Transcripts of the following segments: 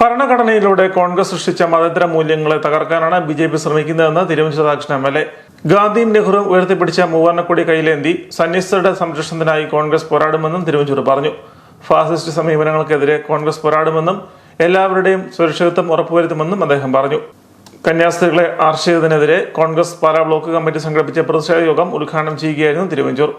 ഭരണഘടനയിലൂടെ കോൺഗ്രസ് സൃഷ്ടിച്ച മതേതര മൂല്യങ്ങളെ തകർക്കാനാണ് ബി ജെ പി ശ്രമിക്കുന്നതെന്ന് തിരുവനന്തപുരം എം എൽ എ ഗാന്ധിയും നെഹ്റുവും ഉയർത്തിപ്പിടിച്ച മൂവർണക്കൊടി കയ്യിലേന്തി സന്യസ്തരുടെ സംരക്ഷണത്തിനായി കോൺഗ്രസ് പോരാടുമെന്നും തിരുവഞ്ചൂർ പറഞ്ഞു. ഫാസിസ്റ്റ് സമീപനങ്ങൾക്കെതിരെ കോൺഗ്രസ് പോരാടുമെന്നും എല്ലാവരുടെയും സുരക്ഷിതത്വം ഉറപ്പുവരുത്തുമെന്നും അദ്ദേഹം പറഞ്ഞു. കന്യാസ്ത്രീകളെ ആർഷിച്ചതിനെതിരെ കോൺഗ്രസ് പാലാ ബ്ലോക്ക് കമ്മിറ്റി സംഘടിപ്പിച്ച പ്രതിഷേധ യോഗം ഉദ്ഘാടനം ചെയ്യുകയായിരുന്നു തിരുവഞ്ചൂർ.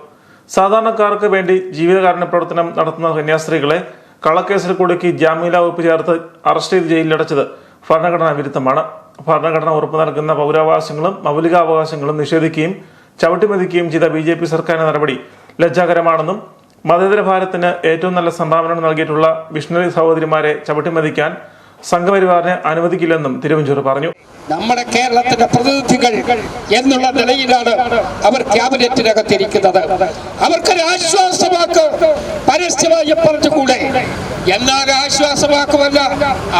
സാധാരണക്കാർക്ക് വേണ്ടി ജീവിതകാരുണ്യ പ്രവർത്തനം നടത്തുന്ന കന്യാസ്ത്രീകളെ കള്ളക്കേസിൽ കുടുക്കി ജാമ്യല വകുപ്പ് ചേർത്ത് അറസ്റ്റ് ചെയ്ത് ജയിലിലടച്ചത് ഭരണഘടനാ വിരുദ്ധമാണ്. ഭരണഘടന ഉറപ്പു നൽകുന്ന പൗരാവകാശങ്ങളും മൗലികാവകാശങ്ങളും നിഷേധിക്കുകയും ചവിട്ടിമതിക്കുകയും ചെയ്ത ബി ജെ പി സർക്കാരിന്റെ നടപടി ലജ്ജാകരമാണെന്നും മതേതര ഭാരതത്തിന് ഏറ്റവും നല്ല സംഭാവന നൽകിയിട്ടുള്ള വിഷ്ണുരി സഹോദരിമാരെ ചവിട്ടിമെതിക്കാൻ സംഘപരിവാറിനെ അനുവദിക്കില്ലെന്നും തിരുവഞ്ചൂർ പറഞ്ഞു. നമ്മുടെ കേരളത്തിന്റെ പ്രതിനിധികൾ എന്നുള്ള നിലയിലാണ് അവർ ക്യാബിനറ്റിനകത്തിരിക്കുന്നത്. അവർക്കൊരു ആശ്വാസവാക്ക് പരസ്യമായി പറഞ്ഞുകൂടെ? എന്നാൽ ആശ്വാസവാക്കുമല്ല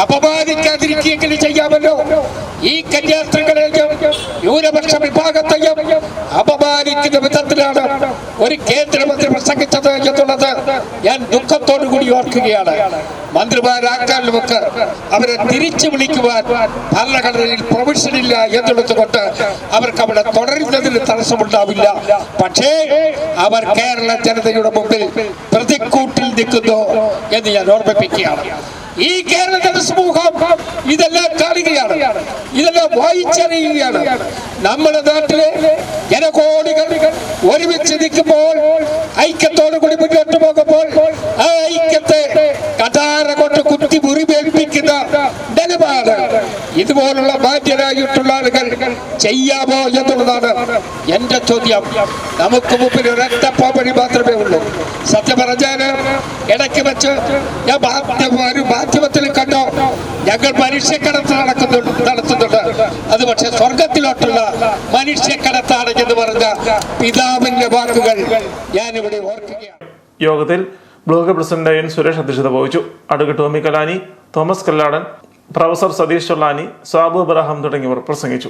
അപമാനിക്കാതിരിക്കുകയെങ്കിലും ചെയ്യാമല്ലോ. ഈ കന്യാസ്ത്രീകളെയും ന്യൂനപക്ഷ വിഭാഗത്തെയും അപമാനിക്കുന്ന വിധത്തിലാണ് ഒരു കേന്ദ്രമന്ത്രി പ്രസംഗിച്ചത് ഞാൻ ദുഃഖത്തോടു കൂടി ഓർക്കുകയാണ്. മന്ത്രിമാരാക്കാനുമൊക്കെ അവരെ തിരിച്ചു വിളിക്കുവാൻ ഭരണഘടനയിൽ പ്രൊവിഷൻ ഇല്ല എന്നെടുത്തുകൊണ്ട് കൊണ്ട് അവർക്ക് അവിടെ തുടരുന്നതിന് തടസ്സമുണ്ടാവില്ല പക്ഷേ അവർ കേരള ജനതയുടെ മുമ്പിൽ പ്രതിക്കൂട്ടിൽ നിൽക്കുന്നു എന്ന് ഞാൻ ഓർമ്മിപ്പിക്കുകയാണ്. ഈ കേരള ജനസമൂഹം ഇതെല്ലാം കാണുകയാണ് ഇതെല്ലാം വായിച്ചറിയുകയാണ്. നമ്മുടെ നാട്ടിലെ ജനകോടികൾ ഒരുമിച്ച് നിൽക്കുമ്പോൾ ഐക്യത്തോടു കൂടി മുന്നോട്ട് നിലപാട് ഇതുപോലുള്ള ബാധ്യരായിട്ടുള്ള ആളുകൾ ചെയ്യാമോ എന്നുള്ളതാണ് എന്റെ ചോദ്യം. നമുക്ക് മുമ്പിൽ ഒരൊറ്റ പോവഴി മാത്രമേ ഉള്ളൂ. സത്യം പറഞ്ഞാൽ ഇടയ്ക്ക് വെച്ച് ഞാൻ ഒരു മാധ്യമത്തിൽ കണ്ടോ ഞങ്ങൾ മനുഷ്യക്കടത്ത് നടക്കുന്നുണ്ട് നടത്തുന്നുണ്ട്. അത് പക്ഷെ സ്വർഗത്തിലോട്ടുള്ള മനുഷ്യക്കടത്താണ് എന്ന് പറഞ്ഞ പിതാവിന്റെ വാക്കുകൾ ഞാനിവിടെ ഓർക്കുകയാണ്. യോഗത്തിൽ ബ്ലോക്ക് പ്രസിഡന്റ് എൻ സുരേഷ് അധ്യക്ഷത വഹിച്ചു. അഡ്വക്കേറ്റ് ടോമി കലാനി തോമസ് കല്ലാടൻ പ്രൊഫസർ സതീഷ് ചൊള്ളാനി സാബു ഇബ്രാഹിം തുടങ്ങിയവർ പ്രസംഗിച്ചു.